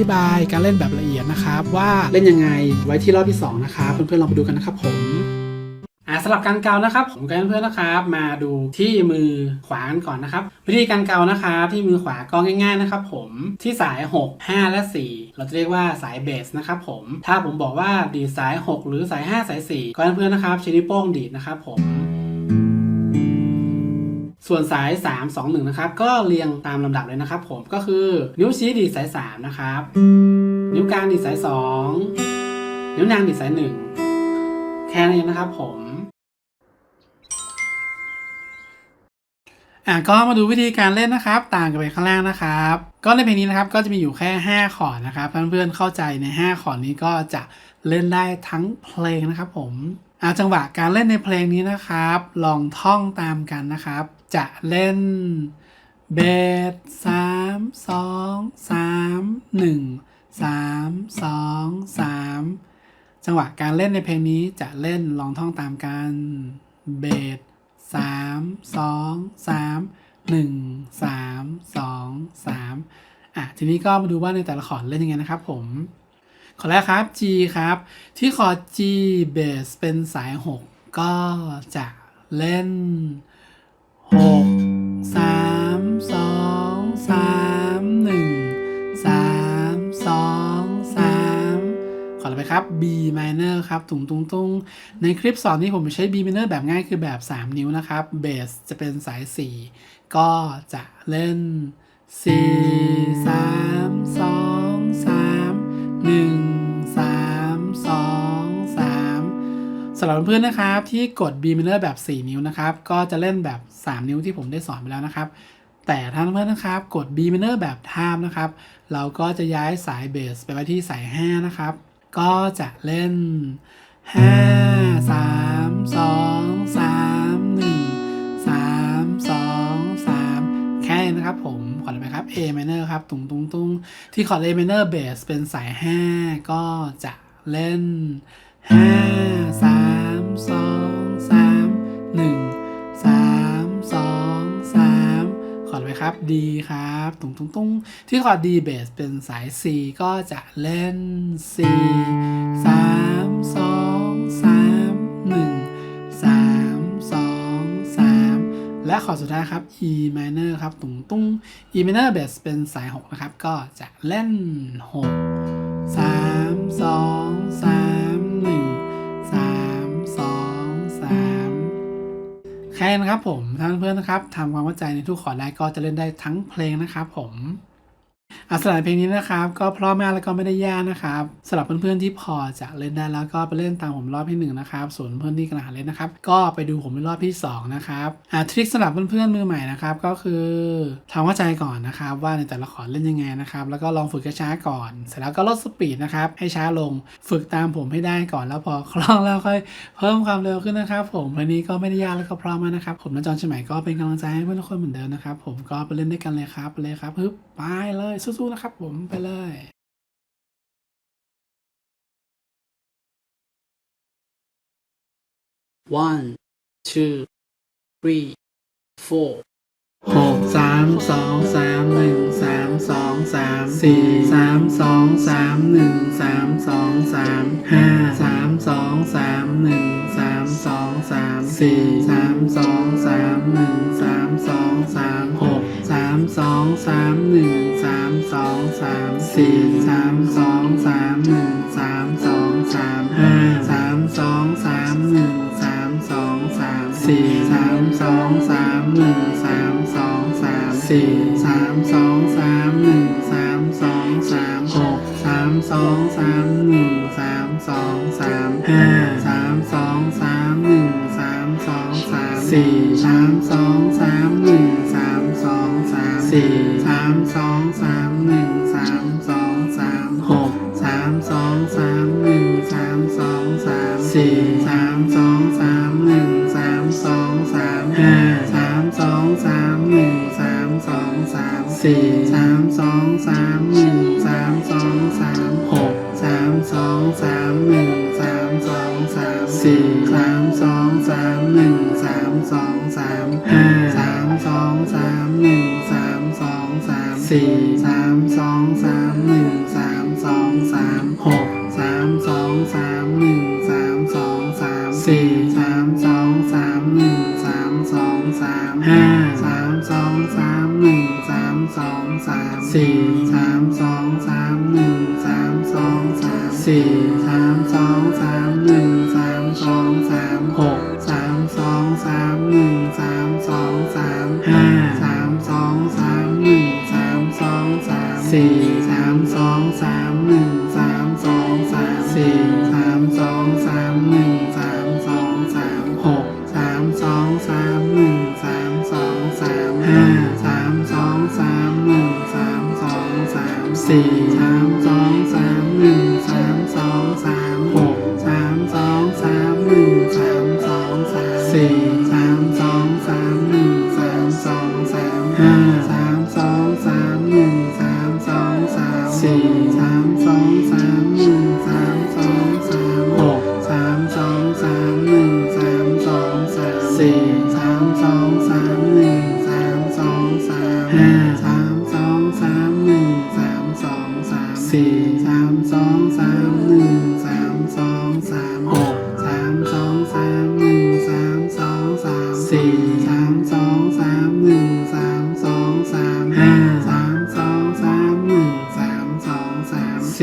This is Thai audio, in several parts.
ธิบายการเล่นแบบละเอียดนะครับ ว่าเล่นยังไงไว้ที่รอบที่ 2 นะครับเพื่อนๆลองไปดูกันนะครับผมอ่าสำหรับการเกานะครับ ผมกับเพื่อนๆนะครับ มาดูที่มือขวากันก่อนนะครับ วิธีการเกานะครับที่มือขวาก็ง่ายๆนะครับ ผมที่สาย 6 5 และ 4 เราจะเรียกว่าสายเบสนะครับผมถ้าผมบอกว่าดีดสาย 6 หรือสาย 5 สาย 4ก็เพื่อนๆนะครับใช้นิ้วโป้งดีดนะครับผม ส่วนสาย 3 2 1 นะครับ ก็เรียงตามลำดับเลยนะครับผมก็คือนิ้วชี้ดีดสาย 3 นะครับ นิ้วกลางดีดสาย 2 นิ้วนางดีดสาย 1 แค่นั้นเองนะครับผมอะก็มาดูวิธีการเล่นนะครับ ต่างกันไปข้างล่างนะครับ ก็ในเพลงนี้นะครับก็จะมีอยู่แค่5คอร์ดนะครับเพื่อนๆเข้าใจใน5คอร์ดนี้ก็จะเล่นได้ทั้งเพลงนะครับผมอะจังหวะการเล่นในเพลงนี้นะครับ ลองท่องตามกันนะครับ จะเล่นเบสสามสองสามหนึ่งสามสองสามจังหวะการเล่นในเพลงนี้จะเล่นลองท่องตามกันเบสสามสองสามหนึ่งสามสองสามอะทีนี้ก็มาดูว่าในแต่ละคอร์ดเล่นยังไงนะครับผมขอแรกครับ G ครับ ที่คอร์ด G bass เป็นสาย 6 ก็จะเล่น 6 3 2 3 1 3 2 3ขอต่อไปครับ B minor ครับ ตุงตุงตุงในคลิปสอนนี้ผมใช้ B minor แบบง่ายคือแบบ 3 นิ้วนะครับเบสจะเป็นสาย 4 ก็จะเล่น 4 3 2 3 1 สำหรับเพื่อนๆนะครับ ที่กด B minor แบบ 4 นิ้วนะครับ ก็จะเล่นแบบ 3 นิ้วที่ผมได้สอนไปแล้วนะครับ แต่ถ้าเพื่อนๆนะครับ กด B minor แบบ time นะครับ เราก็จะย้ายสายเบสไปไว้ที่สาย 5 นะครับ ก็จะเล่น 5 3 2 3 1 3 2 3 แค่นี้นะครับผมขอเลยไหมครับ A minor ครับ ตุงตุงตุงที่คอด A minor bass เป็นสาย 5 ก็จะเล่น 5 3 2 3 1 3 2 3ขอดไปครับ D ครับตุงตุงตุงที่คอร์ด D bass เป็นสาย C ก็จะเล่น C 3 2 3 1 3 2 3และคอร์ดสุดท้ายครับ E minor ครับตุงตุง E minor bass เป็นสาย 6 นะครับ ก็จะเล่น 6 3 2 นี้นะครับผมท่านเพื่อนนะครับทำความเข้าใจในทุกขอดได้ก็จะเล่นได้ทั้งเพลงนะครับผม อะสำหรับเพลงนี้นะครับก็เพราะมากแล้วก็ไม่ได้ยากนะครับสำหรับเพื่อนๆที่พอจะเล่นได้แล้วก็ไปเล่นตามผมรอบที่หนึ่งนะครับส่วนเพื่อนที่กำลังหาเล่นนะครับ ก็ไปดูผมในรอบที่สองนะครับอะทริคสำหรับเพื่อนๆมือใหม่นะครับก็คือทำเข้าใจก่อนนะครับว่าในแต่ละคอร์ดเล่นยังไงนะครับแล้วก็ลองฝึกช้าก่อน เสร็จแล้วก็ลดสปีดนะครับให้ช้าลงฝึกตามผมให้ได้ก่อนแล้วพอคล่องแล้วค่อยเพิ่มความเร็วขึ้นนะครับผมวันนี้ก็ไม่ได้ยากแล้วก็พร้อมมากนะครับผมนจอนเชียใหม่ก็เป็นกำลังใจให้เพื่อนทุกคนเหมือนเดิมนะครับผมก็ไปเล่นด้วยกันเลยครับไปเลยครับฮึบไปเลยสู้ๆนะครับผมไปเลย one two three four หกสามสองสามหนึ่งสามสองสามสี่สามสองสามหนึ่งสามสองสามห้าสามสองสามหนึ่งสามสองสามสี่สามสองสามหนึ่งสามสองสามหกสามสองสามหนึ่งสามสองสามสี่สามสองสามหนึ่งสามสองสามห้าสามสองสามหนึ่งสามสองสามสี่สามสองสามหนึ่งสามสองสามสี่สามสองสามหนึ่งสามสองสามหกสามสองสามหนึ่งสามสองสามห้าสามสองสามหนึ่งสามสองสามสี่สามสองสาม สามสี่สามสองสามหนึ่งสามสองสามหกสามสองสามหนึ่งสามสองสามสี่สามสองสามหนึ่งสามสองสามห้าสามสองสามหนึ่งสามสองสามสี่สามสองสามหนึ่งสามสองสามหกสามสองสามหนึ่งสามสองสามสี่สามสองสามหนึ่งสามสองสามห้าสามสองสามหนึ่งสาม สามสี่สามสองสามหนึ่งสามสองสามหกสามสองสามหนึ่งสามสองสามสี่สามสองสามหนึ่งสามสองสามห้าสามสองสามหนึ่งสามสองสามสี่สามสองสามหนึ่งสามสองสามสี่สามสองสามหนึ่งสามสองสามหกสามสองสามหนึ่งสามสองสามห้าสามสองสาม สี่สามสองสามหนึ่งสามสองสามสี่สามสองสามหนึ่งสามสองสามหกสามสองสามหนึ่งสามสองสามห้าสามสองสามหนึ่งสามสองสามสี่สามสองสาม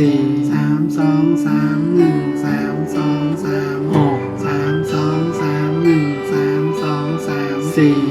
สี่สามสองสามหนึ่งสามสองสามหกสามสองสามหนึ่งสามสองสามสี่